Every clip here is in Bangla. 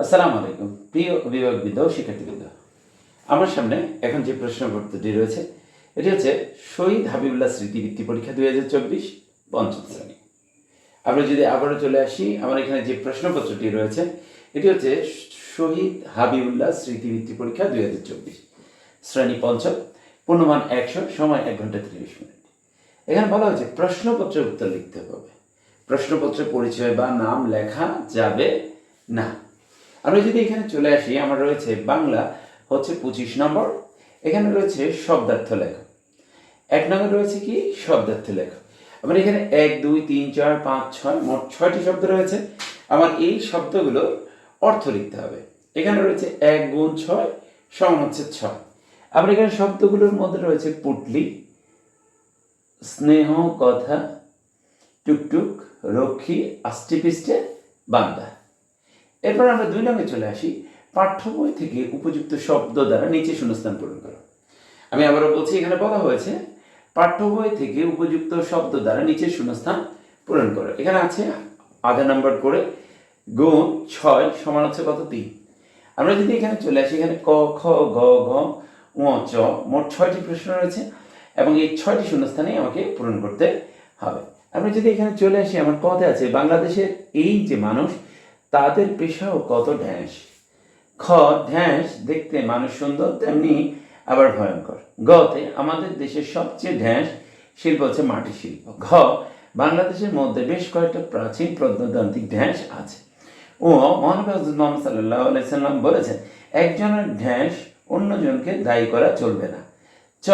আসসালামু আলাইকুম, প্রিয় অভিভাবকবৃন্দ ও শিক্ষার্থীবৃন্দ। আমার সামনে এখন যে প্রশ্নপত্রটি রয়েছে, এটি হচ্ছে শহীদ হাবিবুল্লাহ স্মৃতিবৃত্তি পরীক্ষা দুই হাজার চব্বিশ পঞ্চম শ্রেণি। আমরা যদি আবারও চলে আসি, আমার এখানে যে প্রশ্নপত্রটি রয়েছে, এটি হচ্ছে শহীদ হাবিবুল্লাহ স্মৃতিবৃত্তি পরীক্ষা দুই হাজার চব্বিশ শ্রেণি পঞ্চম, পূর্ণমান একশো, সময় এক ঘণ্টা তিরিশ মিনিট। এখানে বলা হয়েছে, প্রশ্নপত্রের উত্তর লিখতে হবে। প্রশ্নপত্রের পরিচয় বা নাম লেখা যাবে না। আমরা যদি এখানে চলে আসি, আমার রয়েছে বাংলা, হচ্ছে পঁচিশ নম্বর। এখানে রয়েছে শব্দার্থ লেখা। এক নম্বর রয়েছে কি? শব্দার্থ লেখা। আমার এখানে এক, দুই, তিন, চার, পাঁচ, ছয়, মোট ছয়টি শব্দ রয়েছে। আমার এই শব্দগুলো অর্থ লিখতে হবে। এখানে রয়েছে এক গুণ ছয় সমান হচ্ছে ছয়। আবার এখানে শব্দগুলোর মধ্যে রয়েছে পুটলি, স্নেহ, কথা, টুকটুক, রক্ষী, আষ্টিপৃষ্টে, বান্দা। এরপর আমরা দুই নম্বরে চলে আসি। পাঠ্য বই থেকে উপযুক্ত শব্দ দ্বারা নিচে শূন্যস্থান পূরণ করো। আমি আবারও বলছি, এখানে বলা হয়েছে পাঠ্য বই থেকে উপযুক্ত শব্দ দ্বারা নিচে শূন্যস্থান পূরণ করো। এখানে আছে আধা নাম্বার করে, গুণ ছয় সমান হচ্ছে কত? তিন। আমরা যদি এখানে চলে আসি, এখানে ক, খ গ ঘ উ চ, মোট ছয়টি প্রশ্ন রয়েছে, এবং এই ছয়টি শূন্যস্থানে আমাকে পূরণ করতে হবে। আমরা যদি এখানে চলে আসি, আমার কথা আছে, বাংলাদেশের এই যে মানুষ তাদের পেশাও কত ঢ্যাঁস? খ ঢ্যাঁস দেখতে মানুষ সুন্দর, তেমনি আবার ভয়ঙ্কর। গতে আমাদের দেশের সবচেয়ে ঢ্যাঁস শিল্প হচ্ছে মাটি শিল্প। ঘ, বাংলাদেশের মধ্যে বেশ কয়েকটা প্রাচীন প্রত্নতান্ত্রিক ঢ্যাঁস আছে। ও, মহানবী হজরত বলেছেন, একজনের ঢ্যাঁস অন্যজনকে দায়ী করা চলবে না। চ,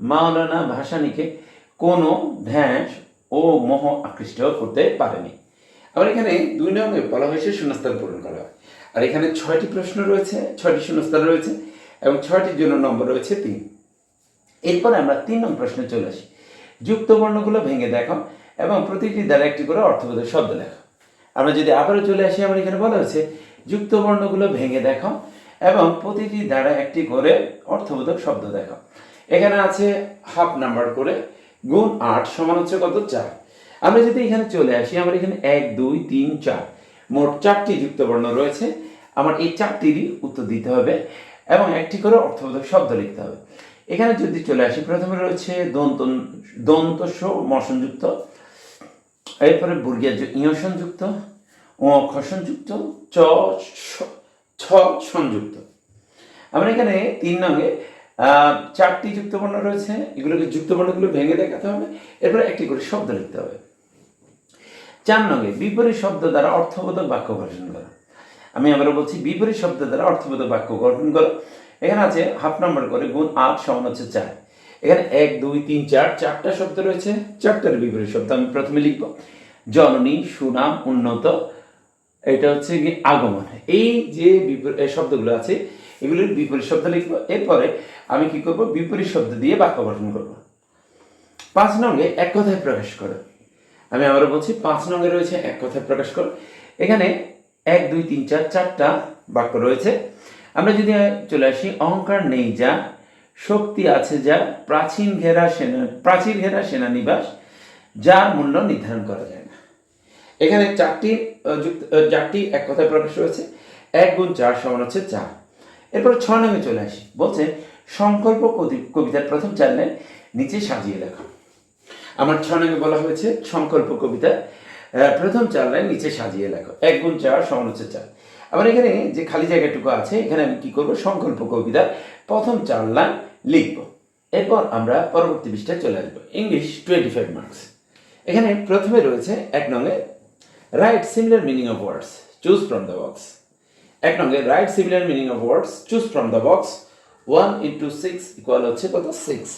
মাওলানা ভাসানীকে কোনো ঢ্যাঁস ও মোহ আকৃষ্ট করতে পারেনি। আবার এখানে দুই নম্বরে বলা হয়েছে শূন্যস্থান পূরণ করা আর এখানে ছয়টি প্রশ্ন রয়েছে, ছয়টি শূন্যস্থান রয়েছে এবং ছয়টির জন্য নম্বর রয়েছে তিন। এরপরে আমরা তিন নম্বর প্রশ্নে চলে আসি। যুক্ত বর্ণগুলো ভেঙে দেখো এবং প্রতিটি দ্বারা একটি করে অর্থবোধক শব্দ লেখো। আমরা যদি আবারও চলে আসি, আমার এখানে বলা হয়েছে, যুক্ত বর্ণগুলো ভেঙে দেখো এবং প্রতিটি দ্বারা একটি করে অর্থবোধক শব্দ দেখো। এখানে আছে হাফ নাম্বার করে গুণ আট সমান হচ্ছে কত? চার। আমরা যদি এখানে চলে আসি, আমার এখানে এক, দুই, তিন, চার, মোট চারটি যুক্ত বর্ণ রয়েছে। আমার এই চারটিরই উত্তর দিতে হবে এবং একটি করে অর্থবোধক শব্দ লিখতে হবে। এখানে যদি চলে আসি, প্রথমে রয়েছে দন্ত দন্ত মশনযুক্ত এরপরে বর্গীয় ইয় সংযুক্ত ও খসনযুক্ত, চ ছ- সংযুক্ত। আমরা এখানে তিন নঙ্গে চারটি যুক্তবর্ণ রয়েছে। এগুলোকে যুক্তবর্ণগুলো ভেঙে দেখাতে হবে। এরপরে একটি করে শব্দ লিখতে হবে। চার নঙ্গে বিপরীত শব্দ দ্বারা অর্থবোধক বাক্য গঠন করো। আমি আবারও বলছি, বিপরীত শব্দ দ্বারা অর্থবোধক বাক্য গঠন করো। এখানে আছে হাফ নাম্বার করে গুণ আট সমান হচ্ছে চার। এখানে এক, দুই, তিন, চার, চারটা শব্দ রয়েছে। চারটার বিপরীত শব্দ আমি প্রথমে লিখব। জননী, সুনাম, উন্নত, এটা হচ্ছে কি আগমন। এই যে বিপরীত শব্দগুলো আছে, এগুলির বিপরীত শব্দ লিখব। এরপরে আমি কি করব? বিপরীত শব্দ দিয়ে বাক্য গঠন করব। পাঁচ নঙ্গে এক কথায় প্রকাশ করো। আমি আবারও বলছি, পাঁচ নঙ্গে রয়েছে এক কথায় প্রকাশ করো। এখানে এক, দুই, তিন, চার, চারটা বাক্য রয়েছে। আমরা যদি চলে আসি, অহংকার নেই যা, শক্তি আছে যা, প্রাচীন ঘেরা সেনা, প্রাচীর ঘেরা সেনানিবাস, যার মূল্য নির্ধারণ করা যায় না। এখানে চারটি যুক্ত চারটি এক কথায় প্রকাশ রয়েছে। এক গুণ চার সমান হচ্ছে চার। এরপর ছয় নামে চলে আসি। বলছে, সংকল্প কবি- কবিতার প্রথম চার লাইন নিচে সাজিয়ে লেখা। আমার ছয় নামে বলা হয়েছে সংকল্প কবিতা। প্রথম চার লাইন নিচে সাজিয়ে লেখো। এক গুণ চার সমান হচ্ছে চার। আবার এখানে যে খালি জায়গাটুকু আছে, এখানে আমি কি করব? সংকল্প কবিতা। প্রথম চার লাইন লিখব। এরপর আমরা পরবর্তী পৃষ্ঠায় চলে আসব। ইংলিশ টোয়েন্টি ফাইভ মার্কস এখানে প্রথমে রয়েছে এক নঙ্গে right similar meaning of words choose from the box এক নঙ্গে right similar meaning of words choose from the box one into six equal হচ্ছে কত? সিক্স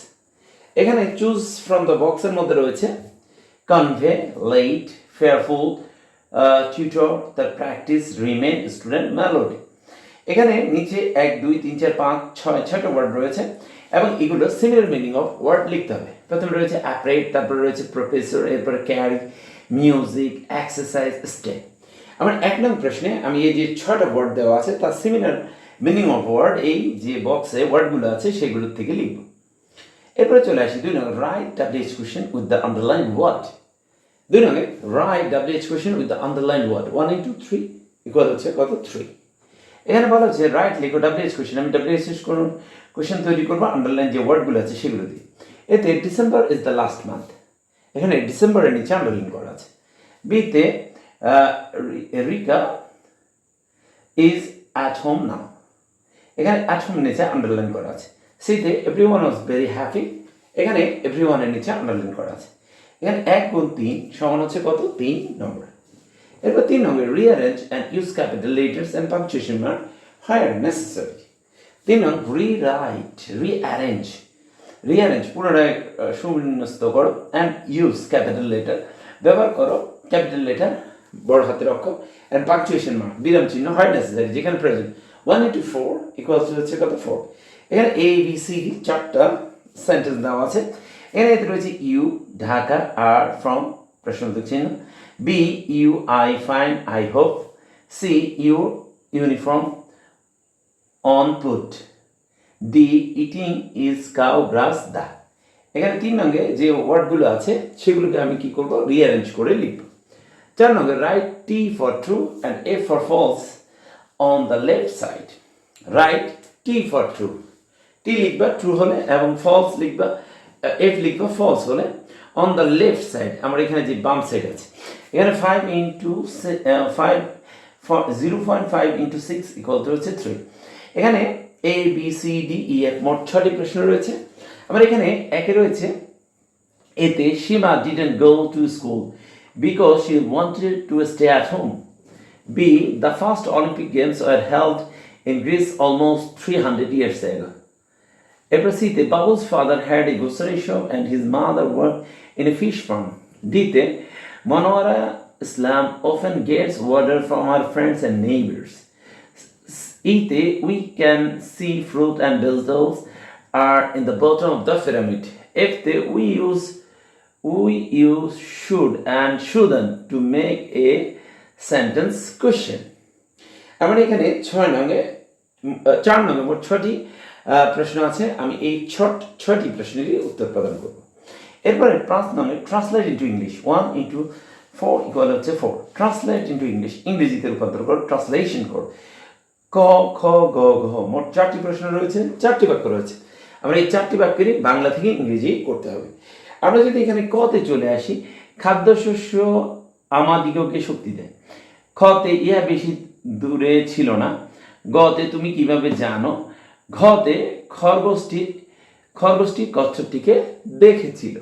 এখানে চুজ ফ্রম দ্য বক্সের মধ্যে রয়েছে কনভে লেট ফেয়ারফুল টিউটর তার প্র্যাকটিস রিমেন স্টুডেন্ট মেলোডি এখানে নিচে এক, দুই, তিন, চার, পাঁচ, ছয়, ছয়টা ওয়ার্ড রয়েছে এবং এগুলো সিমিলার মিনিং অফ ওয়ার্ড লিখতে হবে। প্রথমে রয়েছে অ্যাপ্রেট তারপরে রয়েছে প্রফেসর এরপরে ক্যারি মিউজিক এক্সারসাইজ স্টেপ আমার এক নং প্রশ্নে আমি এই যে ছয়টা ওয়ার্ড দেওয়া আছে, তার সিমিলার মিনিং অফ ওয়ার্ড এই যে বক্সে ওয়ার্ডগুলো আছে, সেগুলোর থেকে লিখব। এরপরে চলে আসি দুই number write WH question with the underline word দুই number write WH question with the underline word one into three equal হচ্ছে কত? থ্রি এখানে বলা হচ্ছে রাইট লিখো ডাব্লিউএস কোশ্চেন আমি ডাব্লিউএস করুন কোশ্চেন তৈরি করব আন্ডারলাইন যে ওয়ার্ডগুলো আছে সেগুলো দিয়ে। এতে December is the last month এখানে ডিসেম্বরের নিচে আন্ডারলাইন করা আছে। বিতে রিকা ইজ অ্যাট হোম নাও এখানে অ্যাট হোম নিচে আন্ডারলাইন করা আছে। সিতে every one was very happy এখানে এভরি ওয়ানের নিচে আন্ডারলাইন করা আছে। এখানে এক গুণ তিন সমান হচ্ছে কত? তিন নম্বর। এরপর তিন নম্বর rearrange and use capital letters and punctuation mark where necessary তিন নম্বর রিরাইট রিঅ্যারেঞ্জ রিঅ্যারেঞ্জ পুনরায় সুবিন্যস্ত করো অ্যান্ড ইউজ ক্যাপিটাল লেটার ব্যবহার করো ক্যাপিটাল লেটার বড় হাতের অক্ষর অ্যান্ড পাংচুয়েশন মার্ক বিরাম চিহ্ন হয় নেসেসারি যেখানে present one into four equals হচ্ছে কত? ফোর এখানে এ বি সি ডি চারটা সেন্টেন্স দেওয়া আছে। এখানে এতে রয়েছে ইউ ঢাকা আর ফ্রম প্রশ্নবোধক চিহ্ন। B you I fine I hope C you uniform on put D eating is cow grass the এখানে তিন নঙ্গে যে ওয়ার্ডগুলো আছে, সেগুলোকে আমি কি করব? রিঅ্যারেঞ্জ করে লিখব। চার নঙ্গে right T for true and A for false on the left side right T for true T লিখবা ট্রু হলে এবং ফলস লিখবা এফ লিখবা ফলস হলে অন দ্য লেফট সাইড আমার এখানে যে বাম সাইড আছে, এখানে five into five zero point five into six equal to হচ্ছে থ্রি এখানে A B C D E F মোট ছটি প্রশ্ন রয়েছে আমার এখানে একে রয়েছে এতে সীমা didn't go to school because she wanted to stay at home. B. The first Olympic Games were held in Greece almost 300 years ago. এরপর সিতে বাবুল's father had a grocery shop and his mother worked in a fish farm. ডিতে Monowara Islam often gets water from her friends and neighbors. Ite, we can see fruit and vegetables are in the bottom of the pyramid. If they, we use we use should and shouldn't to make a sentence question. আমার এখানে ছয় নঙ্গে চার মোট ছটি প্রশ্ন আছে, আমি এই ছট ছয়টি প্রশ্নেরই উত্তর প্রদান করব। এরপরে পাঁচ নঙ্গে translate into English one into four equal হচ্ছে ফোর ট্রান্সলেট ইন্টু ইংলিশ ইংরেজিতে রূপান্তর করো ট্রান্সলেশন করো। ক, খ, গ, ঘ, মোট চারটি প্রশ্ন রয়েছে, চারটি বাক্য রয়েছে। আমরা এই চারটি বাক্যেরই বাংলা থেকে ইংরেজি করতে হবে। আমরা যদি এখানে কতে চলে আসি, খাদ্যশস্য আমাদিগকে শক্তি দেয়। খতে ইহা বেশি দূরে ছিল না গতে তুমি কীভাবে জানো? ঘতে খরগোষ্ঠী খরগোষ্ঠী কচ্ছপটিকে দেখেছিল।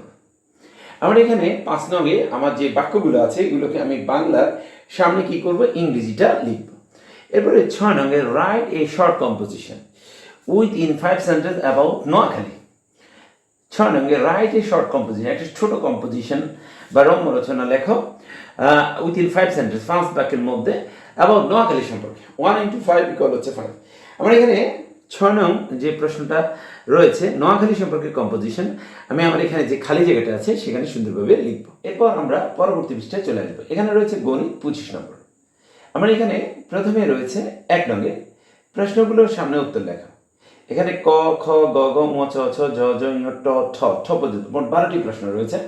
আমরা এখানে পাঁচ নগে আমার যে বাক্যগুলো আছে, এগুলোকে আমি বাংলার সামনে কি করব? ইংরেজিটা লিখব। এরপরে ছয় নঙ্গে right a short composition with in five sentence about Noakhali. ছয় নঙ্গে রাইট এ শর্ট কম্পোজিশন একটা ছোট কম্পোজিশন বা রম্য রচনা লেখো উইথ ইন ফাইভ সেন্টেন্স পাঁচ বাক্যের মধ্যে অ্যাবাউট নোয়াখালী সম্পর্কে। ওয়ান ইন্টু ফাইভ ইকুয়াল হচ্ছে ফাইভ আমরা এখানে ছয় নং যে প্রশ্নটা রয়েছে, নোয়াখালী সম্পর্কে কম্পোজিশন আমি আমার এখানে যে খালি জায়গাটা আছে, সেখানে সুন্দরভাবে লিখব। এরপর আমরা পরবর্তী পৃষ্ঠায় চলে আসব। এখানে রয়েছে গণিত পঁচিশ নম্বর। আমার এখানে প্রথমে রয়েছে এক নঙ্গে প্রশ্নগুলোর সামনে উত্তর লেখা। এখানে ক, খ, গ গ ম চ ছ জ জ ট, ঠ ঠ পর্যন্ত মোট বারোটি প্রশ্ন রয়েছে।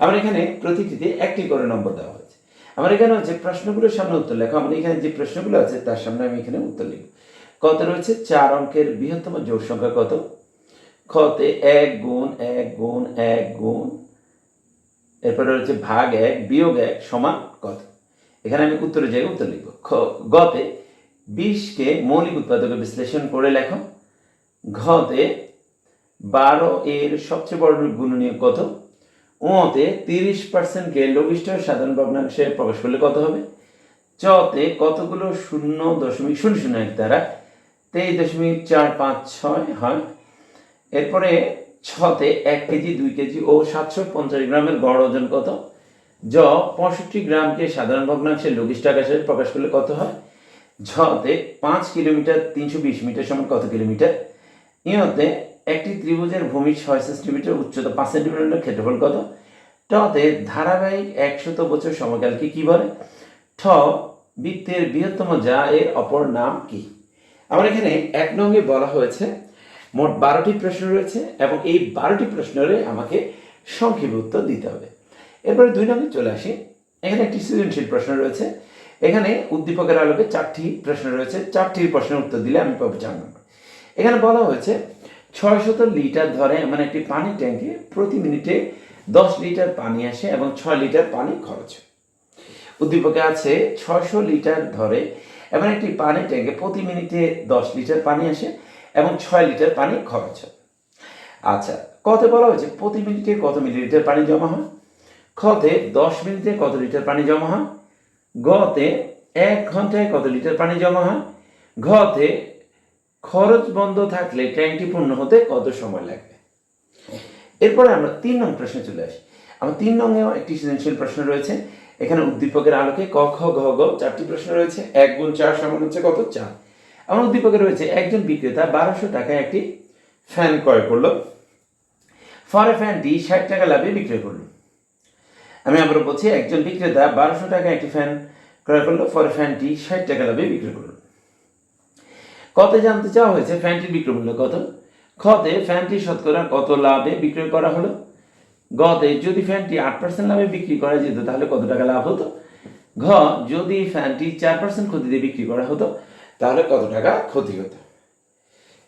আমার এখানে প্রতিটিতে একটি করে নম্বর দেওয়া হয়েছে। আমার এখানে হচ্ছে প্রশ্নগুলোর সামনে উত্তর লেখা, আমার এখানে যে প্রশ্নগুলো আছে, তার সামনে আমি এখানে উত্তর লিখব। কত রয়েছে? চার অঙ্কের বৃহত্তম জোড় সংখ্যা কত? খতে এক গুণ এক গুণ এক গুণ, এরপরে রয়েছে ভাগ এক বিয়োগ এক সমান কত? এখানে আমি উত্তরের জায়গায় উত্তর লিখব। গতে বিশকে মৌলিক উৎপাদকে বিশ্লেষণ করে লেখো। ঘতে বারো এর সবচেয়ে বড় গুণনীয় কত? ওতে তিরিশ পার্সেন্টকে লঘিষ্ঠ সাধারণ ভগ্নাংশে প্রকাশ করলে কত হবে? চতে কতগুলো শূন্য দশমিক শূন্য শূন্য এক দ্বারা তেইশ দশমিক চার পাঁচ ছয় হয়। এরপরে ছতে এক কেজি, দুই কেজি ও সাতশো পঞ্চাশ গ্রামের গড় ওজন কত? জ পঁয়ষট্টি গ্রামকে সাধারণ ভগ্নাংশে লঘিষ্ঠ আকাশে প্রকাশ করলে কত হয়? ঝতে পাঁচ কিলোমিটার, তিনশো বিশ মিটার সমান কত কিলোমিটার? ইহতে একটি ত্রিভুজের ভূমি ছয় সেন্টিমিটার উচ্চতা পাঁচ সেন্টিমিটার ক্ষেত্রফল কত? টতে ধারাবাহিক একশত বছর সময়কালকে কি বলে? ঠ, বৃত্তের বৃহত্তম যা এর অপর নাম কি? আমার এখানে এক নঙ্গে বলা হয়েছে, মোট বারোটি প্রশ্ন রয়েছে এবং এই বারোটি প্রশ্নের আমাকে সংক্ষেপে উত্তর দিতে হবে। এরপরে দুই নম্বরে চলে আসি। এখানে একটি সৃজনশীল প্রশ্ন রয়েছে। এখানে উদ্দীপকের আলোকে চারটি প্রশ্ন রয়েছে। চারটির প্রশ্নের উত্তর দিলে আমি পাবো চার নম্বর। এখানে বলা হয়েছে ছয়শত লিটার ধরে এমন একটি পানি ট্যাঙ্কে প্রতি মিনিটে দশ লিটার পানি আসে এবং ছয় লিটার পানি খরচ উদ্দীপকে আছে ছয়শো লিটার ধরে এমন একটি পানি ট্যাঙ্কে প্রতি মিনিটে দশ লিটার পানি আসে এবং ছয় লিটার পানি খরচ হয়। আচ্ছা কত বলা হয়েছে প্রতি মিনিটে কত মিলিলিটার পানি জমা হয়? খতে দশ মিনিটে কত লিটার পানি জমা হয়? গতে এক ঘন্টায় কত লিটার পানি জমা হয়? ঘতে খরচ বন্ধ থাকলে ট্যাঙ্কটি পূর্ণ হতে কত সময় লাগবে এরপরে আমরা তিন নং প্রশ্নে চলে আসি। আমার তিন নংয়েও একটি সৃজনশীল প্রশ্ন রয়েছে। এখানে উদ্দীপকের আলোকে ক, খ, ঘ, গ চারটি প্রশ্ন রয়েছে। এক গুণ চার সমান হচ্ছে কত? চার। আমার উদ্দীপকে রয়েছে একজন বিক্রেতা বারোশো টাকায় একটি ফ্যান ক্রয় করল। ফলে ফ্যানটি ষাট টাকা লাভে বিক্রয় করল। আমি আবার বলছি, একজন বিক্রেতা বারোশো টাকায় একটি ফ্যান ক্রয় করল ফলে ফ্যানটি ষাট টাকা লাভে বিক্রয় করল। কত জানতে চাওয়া হয়েছে, ফ্যানটির বিক্রয় মূল্য কত? খতে ফ্যানটি শতকরা কত লাভে বিক্রয় করা হলো? গতে যদি ফ্যানটি আট পার্সেন্ট লাভে বিক্রি করা যেত, তাহলে কত টাকা লাভ হতো? ঘ, যদি ফ্যানটি চার পার্সেন্ট ক্ষতিতে বিক্রি করা হতো, তাহলে কত টাকা ক্ষতি হতো?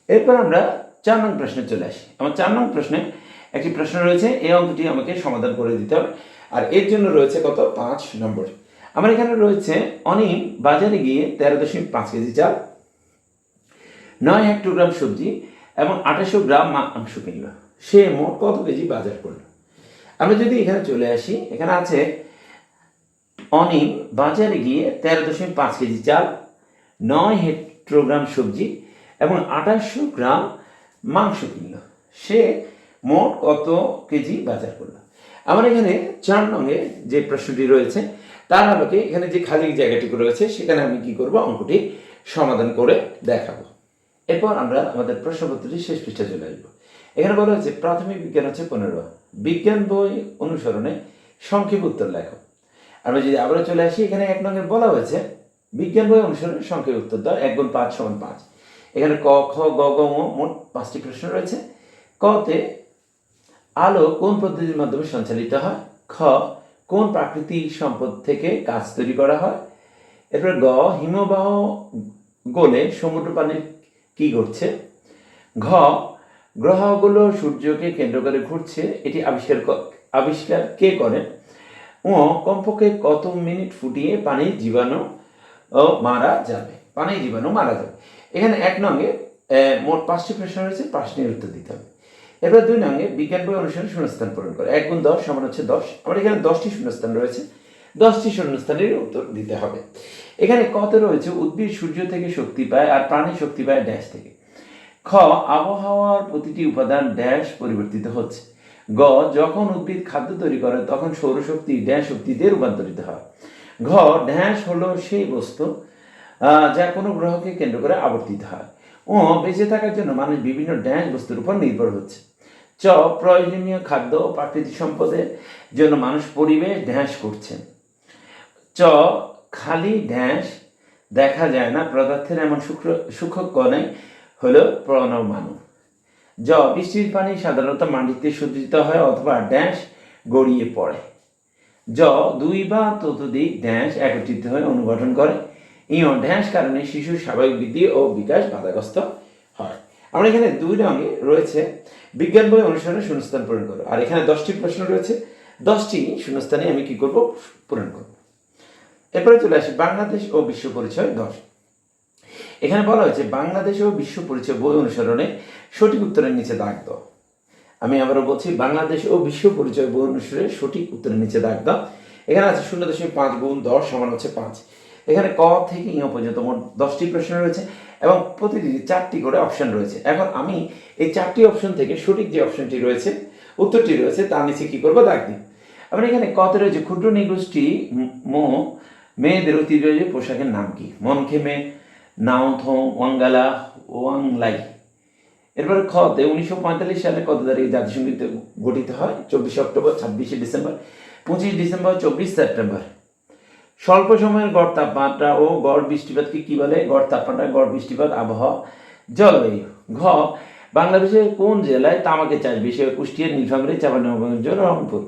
এরপর আমরা চার নং প্রশ্নে চলে আসি। আমার চার নং প্রশ্নে একটি প্রশ্ন রয়েছে, এই অঙ্কটি আমাকে সমাধান করে দিতে হবে। আর এর জন্য রয়েছে কত? পাঁচ নম্বর। আমার এখানে রয়েছে অনিম বাজারে গিয়ে তেরো দশমিক পাঁচ কেজি চাল নয় হেক্টর গ্রাম সবজি এবং আঠাশো গ্রাম মাংস কিনলো। সে মোট কত কেজি বাজার করল? আমরা যদি এখানে চলে আসি, এখানে আছে অনিম বাজারে গিয়ে তেরো দশমিক পাঁচ কেজি চাল, নয় হেক্টোগ্রাম সবজি এবং আঠাশশো গ্রাম মাংস কিনলো। সে মোট কত কেজি বাজার করল? আমার এখানে চার নঙে যে প্রশ্নটি রয়েছে, তার আলোকে এখানে যে খালি জায়গাটুকু রয়েছে, সেখানে আমি কি করব? অঙ্কটি সমাধান করে দেখাবো। এরপর আমরা আমাদের প্রশ্নপত্রটি শেষ পৃষ্ঠায় চলে আসব। এখানে বলা হয়েছে, প্রাথমিক বিজ্ঞান হচ্ছে পনেরো। বিজ্ঞান বই অনুসরণে সংক্ষেপ উত্তর লেখো। আমরা যদি আবারও চলে আসি, এখানে এক নঙ্গে বলা হয়েছে, বিজ্ঞান বই অনুসরণে সংক্ষেপ উত্তর দাও, এক গুণ পাঁচ সমান পাঁচ। এখানে ক, খ, গ গ মোট পাঁচটি প্রশ্ন রয়েছে। কতে আলো কোন পদ্ধতির মাধ্যমে সঞ্চালিত হয়? খ, কোন প্রাকৃতিক সম্পদ থেকে কাজ তৈরি করা হয়? এরপর গ, হিমবাহ গোলে সমুদ্র পানির কি ঘটছে? ঘ, গ্রহগুলো সূর্যকে কেন্দ্র করে ঘুরছে, এটি আবিষ্কার আবিষ্কার কে করেন? ও কমপক্ষে কত মিনিট ফুটিয়ে পানির জীবাণু মারা যাবে? পানির জীবাণু মারা যাবে। এখানে এক নঙ্গে মোট পাঁচটি প্রশ্ন রয়েছে পাঁচটির উত্তর দিতে হবে। এবার দুই নঙ্গে বিজ্ঞান বই অনুসারে শূন্যস্থান পূরণ করে। এক গুণ দশ সমান হচ্ছে দশ। আমার এখানে দশটি শূন্যস্থান রয়েছে। দশটি শূন্যস্থানের উত্তর দিতে হবে। এখানে কত রয়েছে? উদ্ভিদ সূর্য থেকে শক্তি পায় আর প্রাণী শক্তি পায় ড্যাশ থেকে। খ, আবহাওয়ার প্রতিটি উপাদান ড্যাশ পরিবর্তিত হচ্ছে। গ, যখন উদ্ভিদ খাদ্য তৈরি করে, তখন সৌরশক্তি ড্যাশ শক্তিতে রূপান্তরিত হয়। ঘ, ড্যাশ হলো সেই বস্তু যা কোনো গ্রহকে কেন্দ্র করে আবর্তিত হয়। ও বেঁচে থাকার জন্য মানুষ বিভিন্ন ড্যাশ বস্তুর উপর নির্ভর হচ্ছে। চ, প্রয়োজনীয় খাদ্য ও প্রাকৃতিক সম্পদের জন্য মানুষ পরিবেশ ড্যাশ করছেন। চ খালি ড্যাশ দেখা যায় না, পদার্থের এমন সূক্ষ্ম সূক্ষ্ম কণে হলো প্রণমাণু জ বৃষ্টির পানি সাধারণত মাটিতে সজ্জিত হয় অথবা ড্যাশ গড়িয়ে পড়ে। জ, দুই বা ততোধিক ড্যাশ একত্রিত হয়ে অনুগঠন করে। ইয় ড্যাশ কারণে শিশুর স্বাভাবিক বৃদ্ধি ও বিকাশ বাধাগ্রস্ত হয়। আমরা এখানে দুই রঙে রয়েছে। বিজ্ঞান বই অনুসারে শূন্যস্থান পূরণ করো। আর এখানে দশটি প্রশ্ন রয়েছে। দশটি শূন্যস্থানে আমি কি করব? পূরণ করব। এরপরে চলে আসি বাংলাদেশ ও বিশ্ব পরিচয় দশ এখানে বলা হয়েছে বাংলাদেশ ও বিশ্ব পরিচয় বই অনুসরণে সঠিক উত্তরের নিচে দাগ দাও। আমি আবারও বলছি, বাংলাদেশ ও বিশ্ব পরিচয় বই অনুসারে সঠিক উত্তরের নিচে দাগ দাও। এখানে আছে শূন্য দশমিক পাঁচ গুণ দশ সমান হচ্ছে পাঁচ। এখানে ক থেকে ইয় পর্যন্ত মোট দশটি প্রশ্ন রয়েছে এবং প্রতিটি চারটি করে অপশন রয়েছে। এখন আমি এই চারটি অপশন থেকে সঠিক যে অপশনটি রয়েছে, উত্তরটি রয়েছে, তার নিচে কি করব? দাগ দিই। আমরা এখানে কতে রয়েছে? ক্ষুদ্র নিগোষ্ঠী মো মেয়েদের ঐতিহ্যবাহী পোশাকের নাম কি? মনখেমে নাওথো ওয়াঙ্গালা, ওয়াংলাই। এরপরে খতে উনিশশো পঁয়তাল্লিশ সালে কত তারিখে জাতিসংঘিত গঠিত হয়? চব্বিশে অক্টোবর, ছাব্বিশে ডিসেম্বর, পঁচিশ ডিসেম্বর, চব্বিশ সেপ্টেম্বর। স্বল্প সময়ের গড় তাপমাত্রা ও গড় বৃষ্টিপাতকে কি বলে? গড় তাপমাত্রা, গড় বৃষ্টিপাত, আবহাওয়া, জলবায়ু। ঘ, বাংলাদেশের কোন জেলায় তামাকের চাষ বেশি হয়? কুষ্টিয়া, নীলফামারী, চাঁপাইনবাবগঞ্জ, রংপুর।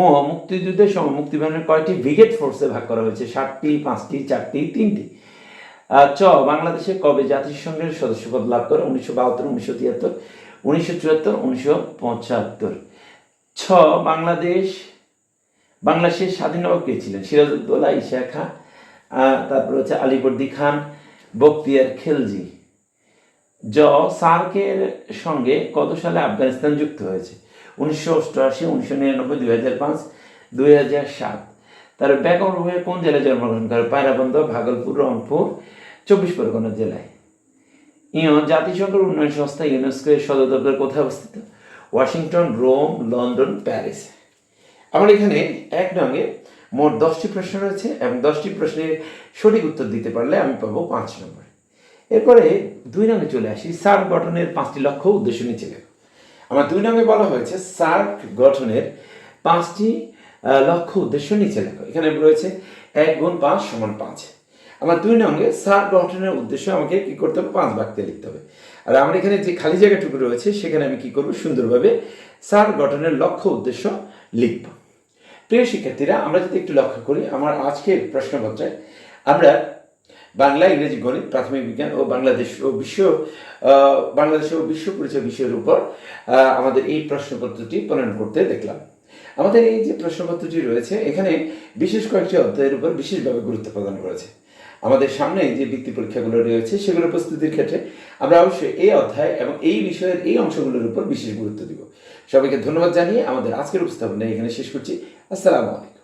ও মুক্তিযুদ্ধের সময় মুক্তিবাহিনীর কয়টি ব্রিগেড ফোর্সে ভাগ করা হয়েছে? সাতটি, পাঁচটি, চারটি, তিনটি। চ, বাংলাদেশে কবে জাতিসংঘের সদস্যপদ লাভ করে? উনিশশো বাহাত্তর, উনিশশো তিয়াত্তর, উনিশশো চুয়াত্তর, উনিশশো পঁচাত্তর। ছ, বাংলাদেশ, বাংলাদেশের স্বাধীন নবাব কে ছিলেন? সিরাজউদ্দৌলা, ঈশা খাঁ তারপর হচ্ছে আলিবর্দি খান বক্তিয়ার খেলজি। জ, সার্কের সঙ্গে কত সালে আফগানিস্তান যুক্ত হয়েছে? উনিশশো অষ্টআশি, উনিশশো নিরানব্বই, দুই হাজার পাঁচ, দুই হাজার সাত। তার ব্যাকরণ হয়ে কোন জেলায় জন্মগ্রহণ করে? পায়রাবন্দ ভাগলপুর, রংপুর, চব্বিশ পরগনা জেলায়। ইয় জাতিসংঘের উন্নয়ন সংস্থা ইউনেস্কো এর সদর দপ্তর কোথায় অবস্থিত? Washington, Rome, London, Paris. আমার এখানে এক নঙ্গে মোট দশটি প্রশ্ন রয়েছে এবং দশটি প্রশ্নের সঠিক উত্তর দিতে পারলে আমি পাবো পাঁচ নম্বর। এরপরে দুই নঙ্গে চলে আসি সার্ক গঠনের পাঁচটি লক্ষ্য উদ্দেশ্য নিচে আমার দুই নঙ্গে বলা হয়েছে, সার্ক গঠনের পাঁচটি লক্ষ্য উদ্দেশ্য নিচে লেখো। এখানে রয়েছে এক গুণ পাঁচ সমান পাঁচ। আমার দুই নঙ্গে সার্ক গঠনের উদ্দেশ্য আমাকে কি করতে হবে? পাঁচ বাক্যে লিখতে হবে। আর আমার এখানে যে খালি জায়গাটুকু রয়েছে, সেখানে আমি কি করব? সুন্দরভাবে সার্ক গঠনের লক্ষ্য উদ্দেশ্য লিখব। প্রিয় শিক্ষার্থীরা, আমরা যদি একটু লক্ষ্য করি, আমার আজকের প্রশ্নপত্রে আমরা বাংলা, ইংরেজি, গণিত, প্রাথমিক বিজ্ঞান ও বাংলাদেশ ও বিশ্ব বাংলাদেশ ও বিশ্ব পরিচয় বিষয়ের উপর আমাদের এই প্রশ্নপত্রটি প্রণয়ন করতে দেখলাম। আমাদের এই যে প্রশ্নপত্রটি রয়েছে, এখানে বিশেষ কয়েকটি অধ্যায়ের উপর বিশেষভাবে গুরুত্ব প্রদান করেছে। আমাদের সামনে যে বৃত্তি পরীক্ষাগুলো রয়েছে, সেগুলো প্রস্তুতির ক্ষেত্রে আমরা অবশ্যই এই অধ্যায় এবং এই বিষয়ের এই অংশগুলোর উপর বিশেষ গুরুত্ব দিব। সবাইকে ধন্যবাদ জানিয়ে আমাদের আজকের উপস্থাপনা এখানে শেষ করছি। আসসালামু আলাইকুম।